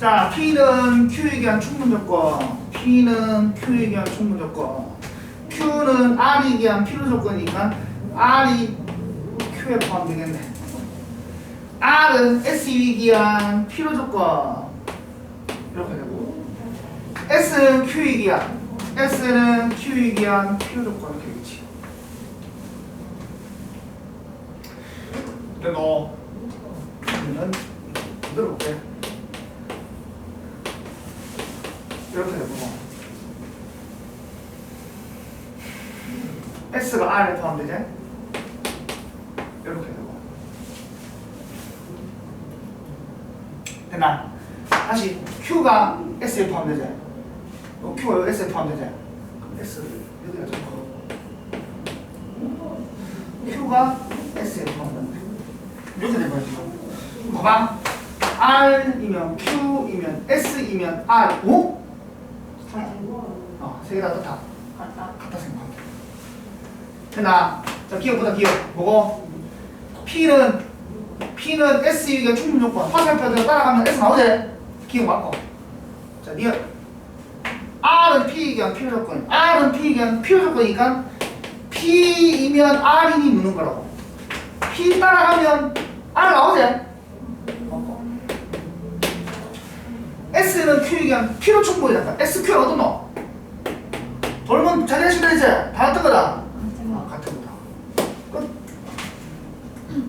자, P는 Q에 대한 충분 조건, P는 Q에 대한 충분 조건, Q는 R에 대한 필요 조건이니까 R이 Q에 포함되겠네. R은 SE에 대한 필요 조건 이렇게 되고 S는 Q에 대한 S는 Q에 대한 필요 조건 이렇게 되겠지. 근데 너 이는 이대로 볼게. 이렇게 되고 S가 R에 포함되지? 이렇게 되고 됐나? 다시 Q가 S에 포함되지? 어, Q가 S에 포함되지? 그럼 S를 여기다 적어 Q가 S에 포함된다 이렇게 되거든 지금 봐봐 R이면 Q이면 S이면 R 오? 어, 세개다 같다. 같다 생각하면 돼. 됐나? 자, 기억보다 기억. 뭐고? P는, P는 S 이게 충분 조건. 화살표대로 따라가면 S 나오지? 기억 맞고. 자, 니가 R은 P 이게 필요 조건. R은 P 이게 필요 조건이니까 P이면 R이니 묻는 거라고. P 따라가면 R 나오지? 맞고. S는 Q 이게 필요 충분이다. SQ 어떤 놈? 자기 하시면 이제 다 뜨거다.